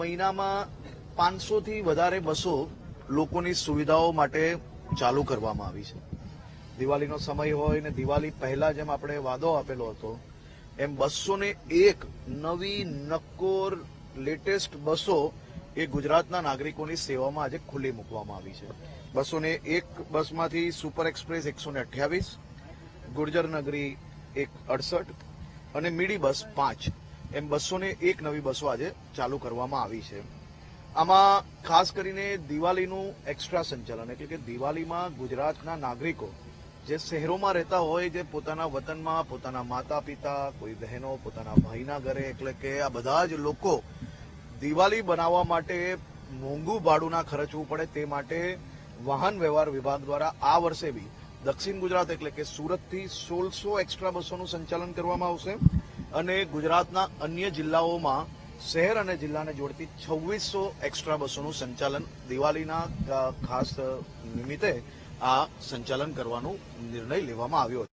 મહિનામાં પાંચસોથી વધારે બસો લોકોની સુવિધાઓ માટે ચાલુ કરવામાં આવી છે. દિવાળીનો સમય હોય ને દિવાળી પહેલા જેમ આપણે વાદો આપેલો હતો, એમ બસો ને એક નવી નક્કોર લેટેસ્ટ બસો એ ગુજરાતના નાગરિકોની સેવામાં આજે ખુલ્લી મૂકવામાં આવી છે. બસો ને એક બસમાંથી સુપર એક્સપ્રેસ એકસો ને અઠ્યાવીસ, ગુર્જર નગરી એક અડસઠ અને મીડી બસ પાંચ. એમ બસો એક નવી બસો આજે ચાલુ કરવામાં આવી છે. આમાં ખાસ કરીને દિવાળીનું એક્સ્ટ્રા સંચાલન, એટલે કે દિવાળીમાં ગુજરાતના નાગરિકો જે શહેરોમાં રહેતા હોય, જે પોતાના વતનમાં, પોતાના માતા પિતા કોઈ બહેનો, પોતાના ભાઈના ઘરે, એટલે કે આ બધા જ લોકો દિવાળી બનાવવા માટે મોંઘું ભાડું ના ખર્ચવું પડે તે માટે વાહન વ્યવહાર વિભાગ દ્વારા આ વર્ષે બી દક્ષિણ ગુજરાત એટલે કે સુરતથી સોળસો એક્સ્ટ્રા બસોનું સંચાલન કરવામાં આવશે. અને ગુજરાતના અન્ય જિલ્લાઓમાં શહેર અને જિલ્લાને જોડતી છવ્વીસો એક્સ્ટ્રા બસોનું સંચાલન દિવાળીના ખાસ નિમિત્તે આ સંચાલન કરવાનો નિર્ણય લેવામાં આવ્યો